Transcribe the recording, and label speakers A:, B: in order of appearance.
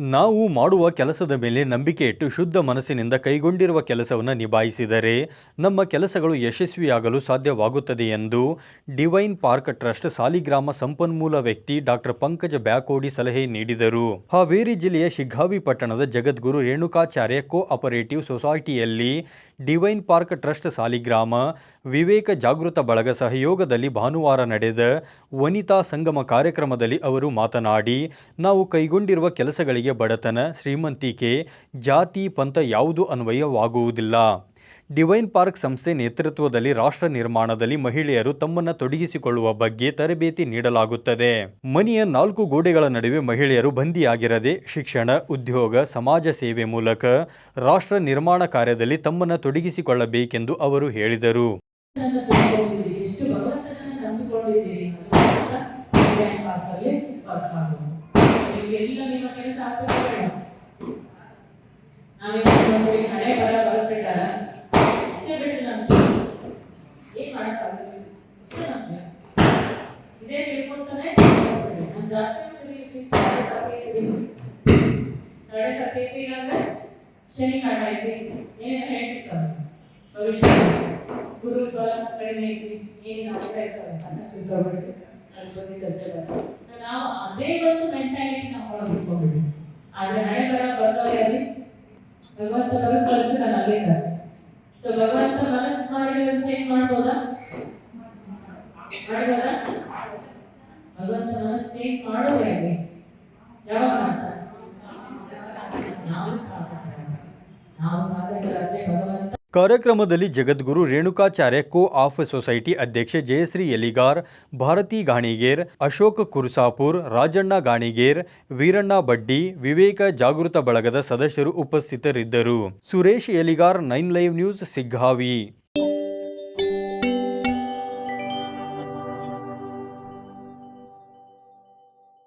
A: ನಾವು ಮಾಡುವ ಕೆಲಸದ ಮೇಲೆ ನಂಬಿಕೆ ಇಟ್ಟು ಶುದ್ಧ ಮನಸ್ಸಿನಿಂದ ಕೈಗೊಂಡಿರುವ ಕೆಲಸವನ್ನು ನಿಭಾಯಿಸಿದರೆ ನಮ್ಮ ಕೆಲಸಗಳು ಯಶಸ್ವಿಯಾಗಲು ಸಾಧ್ಯವಾಗುತ್ತದೆ ಎಂದು ಡಿವೈನ್ ಪಾರ್ಕ್ ಟ್ರಸ್ಟ್ ಸಾಲಿಗ್ರಾಮ ಸಂಪನ್ಮೂಲ ವ್ಯಕ್ತಿ ಡಾಕ್ಟರ್ ಪಂಕಜ ಬ್ಯಾಕೋಡಿ ಸಲಹೆ ನೀಡಿದರು. ಹಾವೇರಿ ಜಿಲ್ಲೆಯ ಶಿಗ್ಗಾವಿ ಪಟ್ಟಣದ Jagadguru Renukacharya co operative ಸೊಸೈಟಿಯಲ್ಲಿ divine park trust Saligrama, Viveka Jagruta Balaga ಸಹಯೋಗದಲ್ಲಿ ಭಾನುವಾರ ನಡೆದ ವನಿತಾ ಸಂಗಮ ಕಾರ್ಯಕ್ರಮದಲ್ಲಿ ಅವರು ಮಾತನಾಡಿ, ನಾವು ಕೈಗೊಂಡಿರುವ ಕೆಲಸಗಳಿಗೆ ಬಡತನ, ಶ್ರೀಮಂತಿಕೆ, ಜಾತಿ, ಪಂಥ ಯಾವುದು ಅನ್ವಯವಾಗುವುದಿಲ್ಲ. ಡಿವೈನ್ ಪಾರ್ಕ್ ಸಂಸ್ಥೆ ನೇತೃತ್ವದಲ್ಲಿ ರಾಷ್ಟ್ರ ನಿರ್ಮಾಣದಲ್ಲಿ ಮಹಿಳೆಯರು ತಮ್ಮನ್ನು ತೊಡಗಿಸಿಕೊಳ್ಳುವ ಬಗ್ಗೆ ತರಬೇತಿ ನೀಡಲಾಗುತ್ತದೆ. ಮನೆಯ ನಾಲ್ಕು ಗೋಡೆಗಳ ನಡುವೆ ಮಹಿಳೆಯರು ಬಂದಿಯಾಗಿರದೆ ಶಿಕ್ಷಣ, ಉದ್ಯೋಗ, ಸಮಾಜ ಸೇವೆ ಮೂಲಕ ರಾಷ್ಟ್ರ ನಿರ್ಮಾಣ ಕಾರ್ಯದಲ್ಲಿ ತಮ್ಮನ್ನು ತೊಡಗಿಸಿಕೊಳ್ಳಬೇಕೆಂದು ಅವರು ಹೇಳಿದರು.
B: ನನ್ನ ತಿಳ್ಕೊಂಡಿದ್ದೀರಿ ಎಷ್ಟು ಜಾಸ್ತಿ ಸರಿ ಸಾಕೈತಿ ಶನಿ ಐತಿ ಏನೇನು ಹೇಳ್ತಿರ್ತಾರೆ ಭವಿಷ್ಯ, ಗುರು ಬಲ ಕಡಿಮೆ ಐತಿ ಏನೇನು ಇರ್ತಾರೆ ನಾವು ಅದೇ ಒಂದು ಮೆಂಟಾಲಿಟಿ ನಾವು ಒಳಗೆ ಇಟ್ಕೊಂಡ್ಬಿಡಿ ಆದ್ರೆ ಬರ ಬರ್ದವ್ರು ಯಾರಿ ಭಗವಂತ ಬರೋದು ಕಳ್ಸಿದಾನ ಅಲ್ಲಿಂದ ಸೊ ಭಗವಂತ ಮನಸ್ಸು ಚೇಂಜ್ ಮಾಡ್ಬೋದಾ? ಮಾಡ್ಬೋದಾ? ಭಗವಂತ ಸ್ಟೇಟ್ ಯಾರಿಗೆ ಯಾವಾಗ ಮಾಡ್ತಾರೆ? ನಾವು ನಾವು ಸಾಧಕರಾದ್ರೆ ಭಗವಂತ.
A: ಕಾರ್ಯಕ್ರಮದಲ್ಲಿ Jagadguru Renukacharya co op society ಅಧ್ಯಕ್ಷೆ ಜಯಶ್ರೀ ಎಲಿಗಾರ್ ಭಾರತಿ ಗಾಣಿಗೇರ್, ಅಶೋಕ್ ಕುರ್ಸಾಪುರ್, ರಾಜಣ್ಣ ಗಾಣಿಗೇರ್, ವೀರಣ್ಣ ಬಡ್ಡಿ, ವಿವೇಕ ಜಾಗೃತ ಬಳಗದ ಸದಸ್ಯರು ಉಪಸ್ಥಿತರಿದ್ದರು. Suresh Eligar nine live news, Siggavi.